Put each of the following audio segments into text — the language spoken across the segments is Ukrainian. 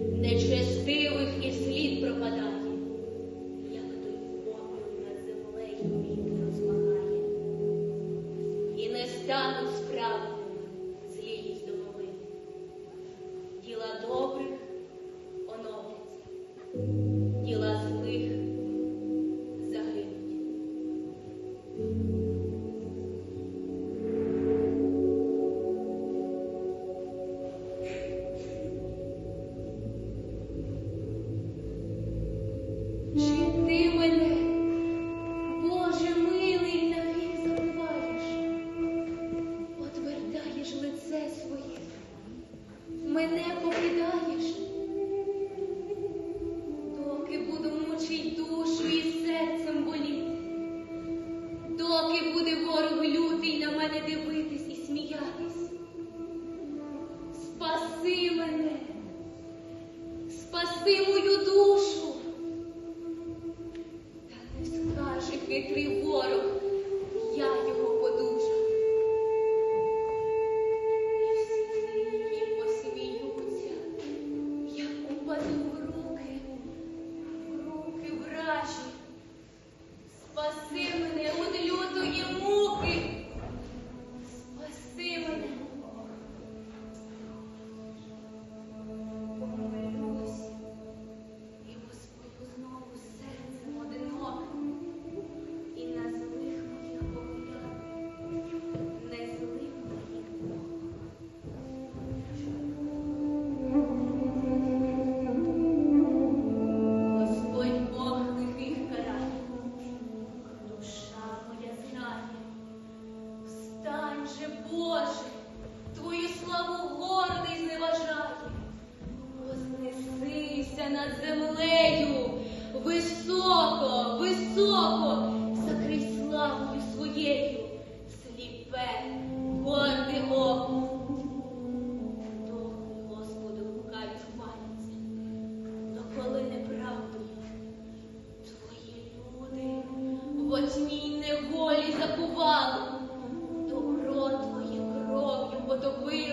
нечестивих і слід пропадає, як той попіл над землею вітер розмагає, і не стануть. мене покидаєш, доки буду мучить душу і серцем боліти, доки буде ворог лютий на мене дивитись і сміятись. Спаси мене, спаси мою. Встань же, Боже, твою славу гордий зневажає. Вознесися над землею, високо, високо, кров'ю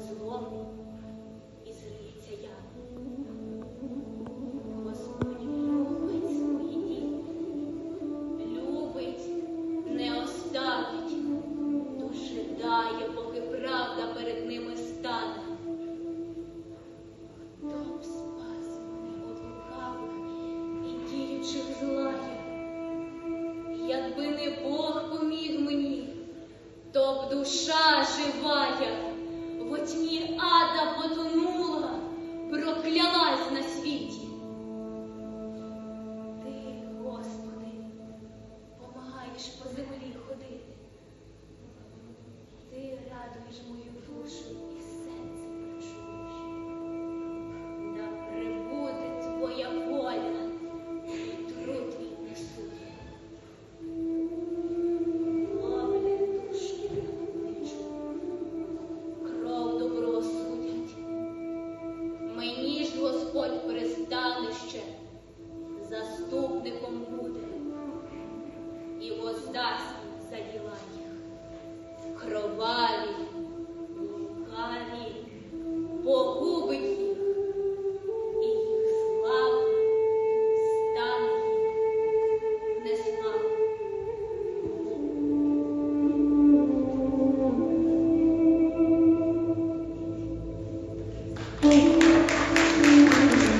Злому, і злиться я. Господь любить свої діти, любить, не оставить, дожидає, поки правда перед ними стане. Хто б спас мене лукавих і діючих злая? Якби не Бог поміг мені, то б душа живая тьмі ада потонула, проклялась на світі. Ти, Господи, помагаєш по землі ходити. Ти радуєш мою і воздасть за діла їх. Кроваві,